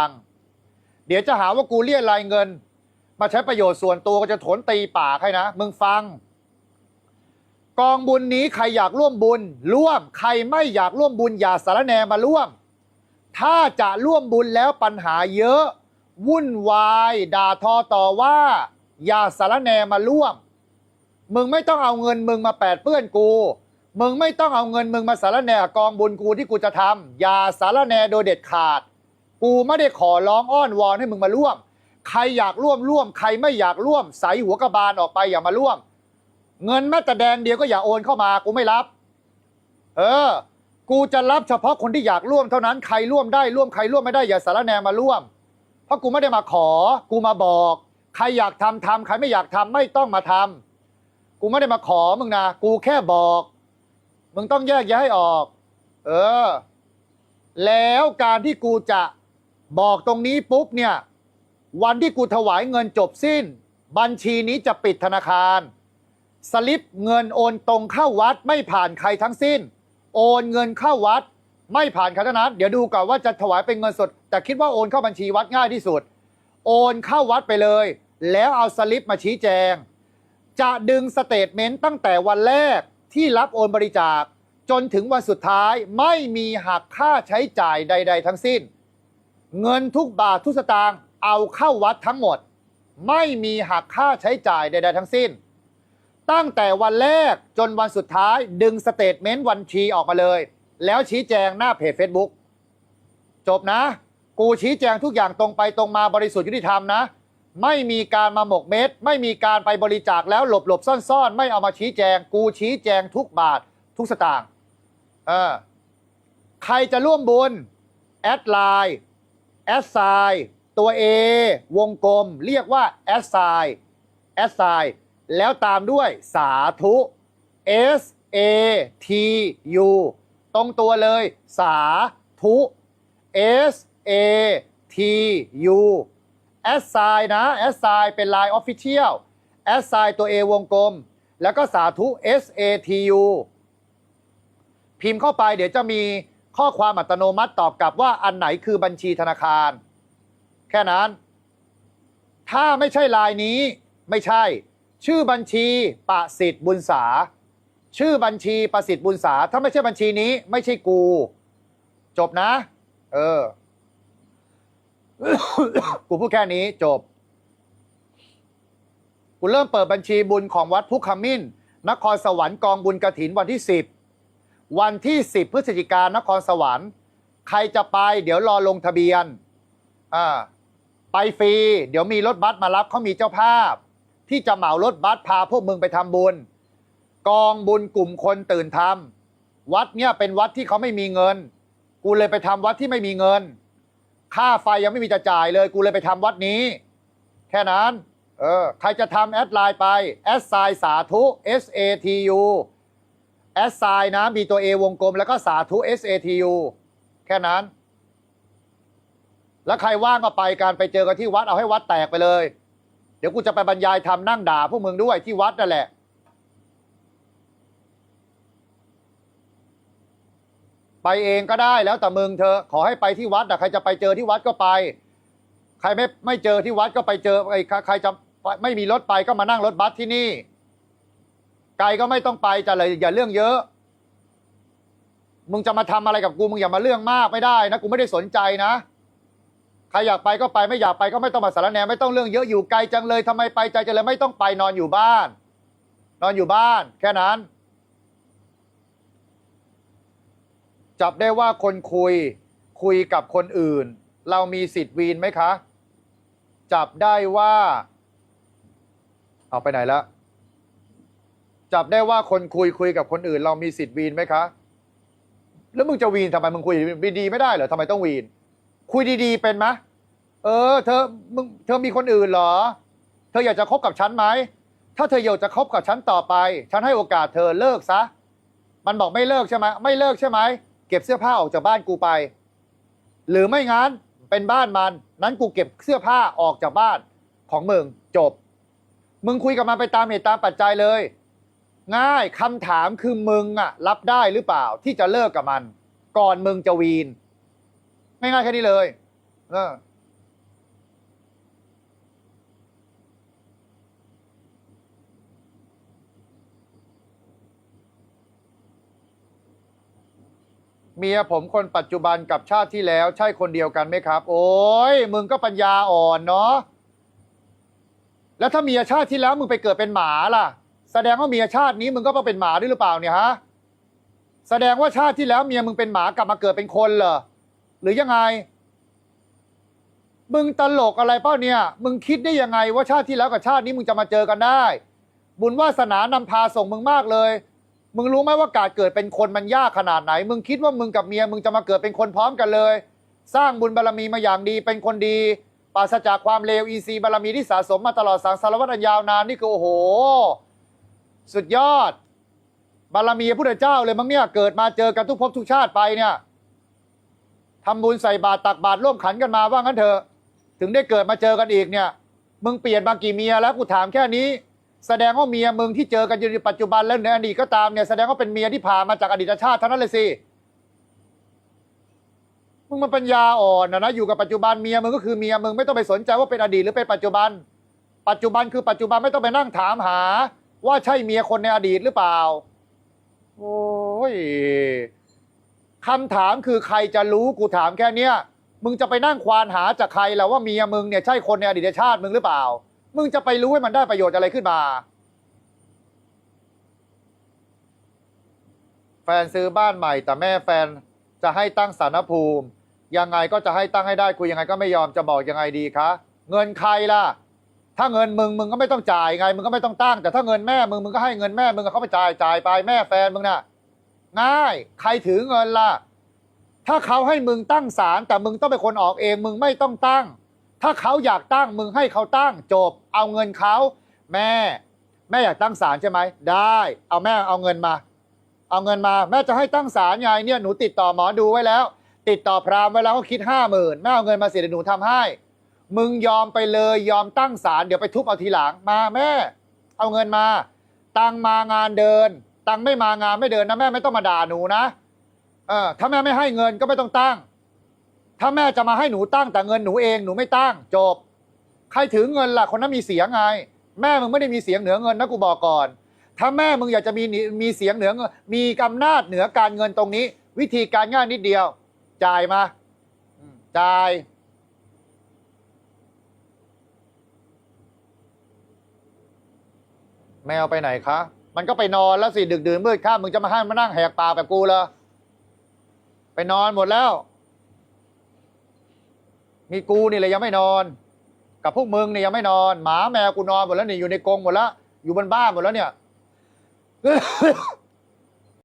ังเดี๋ยวจะหาว่ากูเรียรายเงิน มาใช้ประโยชน์ส่วนตัวก็จะถนตีปากให้นะ มึงฟัง กองบุญนี้ใครอยากร่วมบุญ ร่วมใครไม่อยากร่วมบุญอย่าสารแนมาร่วม ถ้าจะร่วมบุญแล้วปัญหาเยอะ วุ่นวาย ด่าทอต่อว่า อย่าสารแนมาร่วม มึงไม่ต้องเอาเงินมึงมาแปดเปื้อนกูมึงไม่ต้องเอาเงินมึงมาสารแหนกับกองบุญกูที่กูจะทำอย่าสารแหนโดยเด็ดขาด กูไม่ได้ขอร้องอ้อนวอนให้มึงมาร่วม ใครอยากร่วมร่วม ใครไม่อยากร่วม ใส่หัวกระบาลออกไปอย่ามาร่วม เงินแม้แต่แดงเดียวก็อย่าโอนเข้ามา กูไม่รับ เออ กูจะรับเฉพาะคนที่อยากร่วมเท่านั้นใครร่วมได้ร่วมใครร่วมไม่ได้อย่าสารแนมาร่วม เพราะกูไม่ได้มาขอ กูมาบอก ใครอยากทำทำใครไม่อยากทำไม่ต้องมาทำกูไม่ได้มาขอมึงนะกูแค่บอก มึงต้องแยกแยะให้ออก เออ แล้วการที่กูจะ บอกตรงนี้ปุ๊บเนี่ย วันที่กูถวายเงินจบสิ้น บัญชีนี้จะปิดธนาคาร สลิปเงินโอนตรงเข้าวัดไม่ผ่านใครทั้งสิ้น โอนเงินเข้าวัด ไม่ผ่านใครทั้งนั้นเดี๋ยวดูก่อนว่าจะถวายเป็นเงินสด แต่คิดว่าโอนเข้าบัญชีวัดง่ายที่สุด โอนเข้าวัดไปเลย แล้วเอาสลิปมาชี้แจง จะดึงสเตทเมนต์ตั้งแต่วันแรกที่รับโอนบริจาคจนถึงวันสุดท้ายไม่มีหักค่าใช้จ่ายใด ๆ ทั้งสิ้น เงินทุกบาททุกสตางค์เอาเข้าวัดทั้งหมด ไม่มีหักค่าใช้จ่ายใด ๆ ทั้งสิ้น ตั้งแต่วันแรกจนวันสุดท้ายดึงสเตทเมนต์วันชีออกมาเลย แล้วชี้แจงหน้าเพจ Facebook จบนะ กูชี้แจงทุกอย่างตรงไปตรงมาบริสุทธิ์ยุติธรรมนะ ไม่มีการมาหมกเม็ด ไม่มีการไปบริจาคแล้วหลบหลบซ่อนซ่อนๆไม่เอามาชี้แจง กูชี้แจงทุกบาททุกสตางค์เออใครจะร่วมบุญ แอดไลน์ แอดไซตัว A วงกลมเรียกว่าแอดไซน์แอดไซแล้วตามด้วยสาธุ S A T U ตรงตัวเลย สาธุ S A T U แอดไซนะแอดไซเป็น Line Official แอดไซตัว A วงกลม แล้วก็สาธุ S A T U พิมพ์เข้าไปเดี๋ยวจะมี ข้อความอัตโนมัติตอบกลับว่าอันไหนคือบัญชีธนาคาร แค่นั้น ถ้าไม่ใช่ลายนี้ไม่ใช่ ชื่อบัญชีประสิทธิ์บุญษา ชื่อบัญชีประสิทธิ์บุญษา ถ้าไม่ใช่บัญชีนี้ ไม่ใช่กู จบนะ เออ กูพูดแค่นี้จบ กูเริ่มเปิดบัญชีบุญของวัดพุขมิ้น นครสวรรค์กองบุญกระถินวันที่10 วันที่ 10 พฤศจิกายนนครสวรรค์ ใครจะไปเดี๋ยวรอลงทะเบียนอ่าไปฟรี เดี๋ยวมีรถบัสมารับเขามีเจ้าภาพ ที่จะเหมารถบัสพาพวกมึงไปทำบุญ กองบุญกลุ่มคนตื่นทำวัดเนี่ยเป็นวัดที่เขาไม่มีเงิน กูเลยไปทำวัดที่ไม่มีเงิน ค่าไฟยังไม่มีจะจ่ายเลย กูเลยไปทำวัดนี้ แค่นั้น เออ ใครจะทำแอดไลน์ไปแอดไซน์สาธุ S A T U แอดไซน์นะมีตัว A วงกลม แล้วก็สาธุ S A T U แค่นั้น แล้วใครว่างก็ไปการไปเจอกันที่วัดเอาให้วัดแตกไปเลย เดี๋ยวกูจะไปบรรยายทำนั่งด่าพวกมึงด้วยที่วัดนั่นแหละ ไปเองก็ได้แล้วแต่มึงเธอขอให้ไปที่วัดแต่ใครจะไปเจอที่วัดก็ไป ใครไม่ไม่เจอที่วัดก็ไปเจอไอ้ใครใครจะไม่มีรถไปก็มานั่งรถบัสที่นี่ ไกลก็ไม่ต้องไปจะเลยอย่าเรื่องเยอะ มึงจะมาทำอะไรกับกูมึงอย่ามาเรื่องมากไม่ได้นะกูไม่ได้สนใจนะใครอยากไปก็ไปไม่อยากไปก็ไม่ต้องมาสารแนไม่ต้องเรื่องเยอะอยู่ไกลจังเลยทำไมไปใจจังเลยไม่ต้องไปนอนอยู่บ้าน นอนอยู่บ้าน แค่นั้น จับได้ว่าคนคุยคุยกับคนอื่น เรามีสิทธิ์วีนไหมคะ จับได้ว่า เอาไปไหนแล้ว จับได้ว่าคนคุยคุยกับคนอื่น เรามีสิทธิ์วีนไหมคะ แล้วมึงจะวีนทำไมมึงคุยดีๆไม่ได้เหรอทำไมต้องวีน คุยดีๆเป็นไหมเออ เธอมึงเธอมีคนอื่นเหรอ เธออยากจะคบกับฉันไหมถ้าเธออยากจะคบกับฉันต่อไป ฉันให้โอกาสเธอเลิกซะ มันบอกไม่เลิกใช่ไหมไม่เลิกใช่ไหมเก็บเสื้อผ้าออกจากบ้านกูไป หรือไม่งั้นเป็นบ้านมันนั้นกูเก็บเสื้อผ้าออกจากบ้านของมึงจบ มึงคุยกับมันไปตามเหตุตามปัจจัยเลย ง่ายคำถามคือมึงอะรับได้หรือเปล่าที่จะเลิกกับมัน ก่อนมึงจะวีนง่ายๆแค่นี้เลยเออเมียผมคนปัจจุบันกับชาติที่แล้ว ใช่คนเดียวกันไหมครับ โอ้ยมึงก็ปัญญาอ่อนเนาะแล้วถ้าเมียชาติที่แล้วมึงไปเกิดเป็นหมาล่ะ แสดงว่าเมียชาตินี้มึงก็ต้องเป็นหมาด้วยหรือเปล่าเนี่ยฮะแสดงว่าชาติที่แล้วเมียมึงเป็นหมากลับมาเกิดเป็นคนเหรอหรือยังไง มึงตลกอะไรเป้าเนี่ย มึงคิดได้ยังไงว่าชาติที่แล้วกับชาตินี้มึงจะมาเจอกันได้ บุญวาสนานำพาส่งมึงมากเลย มึงรู้ไหมว่าการเกิดเป็นคนมันยากขนาดไหน มึงคิดว่ามึงกับเมียมึงจะมาเกิดเป็นคนพร้อมกันเลย สร้างบุญบารมีมาอย่างดีเป็นคนดีปราศจากความเลวอีซีย์บารมีที่สะสมมาตลอดสังสารวัฏอันยาวนานนี่คือโอ้โห สุดยอด บารมีพระพุทธเจ้าเลยมั้งเนี่ย เกิดมาเจอกันทุกภพทุกชาติไปเนี่ยทำบุญใส่บาตรตักบาตรร่วมขันกันมาว่างั้นเถอะ ถึงได้เกิดมาเจอกันอีกเนี่ย มึงเปลี่ยนมากี่เมียแล้วกูถามแค่นี้ แสดงว่าเมียมึงที่เจอกันอยู่ในปัจจุบันและในอดีตก็ตามเนี่ยแสดงว่าเป็นเมียที่ผ่านมาจากอดีตชาติเท่านั้นเลยสิมึงมันปัญญาอ่อนนะนะอยู่กับปัจจุบันเมียมึงก็คือเมียมึงไม่ต้องไปสนใจว่าเป็นอดีตหรือเป็นปัจจุบัน ปัจจุบันคือปัจจุบันไม่ต้องไปนั่งถามหา ว่าใช่เมียคนในอดีตหรือเปล่า โอ้ยคำถามคือใครจะรู้กูถามแค่เนี้ยมึงจะไปนั่งควานหาจากใครแล้วว่าเมียมึงเนี่ยใช่คนในอดีตชาติมึงหรือเปล่า มึงจะไปรู้ให้มันได้ประโยชน์อะไรขึ้นมา แฟนซื้อบ้านใหม่ แต่แม่แฟนจะให้ตั้งสารภูมิ ยังไงก็จะให้ตั้งให้ได้คุยยังไงก็ไม่ยอมจะบอกยังไงดีคะ เงินใครล่ะ ถ้าเงินมึงมึงก็ไม่ต้องจ่ายไงมึงก็ไม่ต้องตั้ง แต่ถ้าเงินแม่มึงมึงก็ให้เงินแม่มึงก็เขาไปจ่ายจ่ายไปแม่แฟนมึงน่ะง่าย ใครถือเงินล่ะ ถ้าเขาให้มึงตั้งศาลแต่มึงต้องเป็นคนออกเอง มึงไม่ต้องตั้ง ถ้าเขาอยากตั้งมึงให้เขาตั้งจบ เอาเงินเขาแม่ แม่อยากตั้งศาลใช่ไหมได้ เอาแม่เอาเงินมา เอาเงินมา แม่จะให้ตั้งศาลไงเนี่ยหนูติดต่อหมอดูไว้แล้ว ติดต่อพราหมณ์ไว้แล้วเขาคิดห้าหมื่นแม่เอาเงินมาเสียเดี๋ยวหนูทำให้ มึงยอมไปเลยยอมตั้งศาลเดี๋ยวไปทุบเอาทีหลังมาแม่ เอาเงินมา ตังมางานเดิน ตังไม่มางานไม่เดินนะแม่ไม่ต้องมาด่าหนูนะเออถ้าแม่ไม่ให้เงินก็ไม่ต้องตั้ง ถ้าแม่จะมาให้หนูตั้งแต่เงินหนูเองหนูไม่ตั้ง จบ ใครถือเงินล่ะคนนั้นมีเสียงไง แม่มึงไม่ได้มีเสียงเหนือเงินนะกูบอกก่อน ถ้าแม่มึงอยากจะมีมีเสียงเหนือเงินมีอำนาจเหนือการเงินตรงนี้ วิธีการง่ายนิดเดียว จ่ายมาจ่าย แมวไปไหนคะ มันก็ไปนอนแล้วสิดึกดื่นมืดค่ำมึงจะมาให้มานั่งแหกปากแบบกูเหรอไปนอนหมดแล้ว มีกูนี่เลยยังไม่นอน กับพวกมึงเนี่ยยังไม่นอน หมาแมวกูนอนหมดแล้วเนี่ยอยู่ในกรงหมดแล้วอยู่บนบ้านหมดแล้วเนี่ย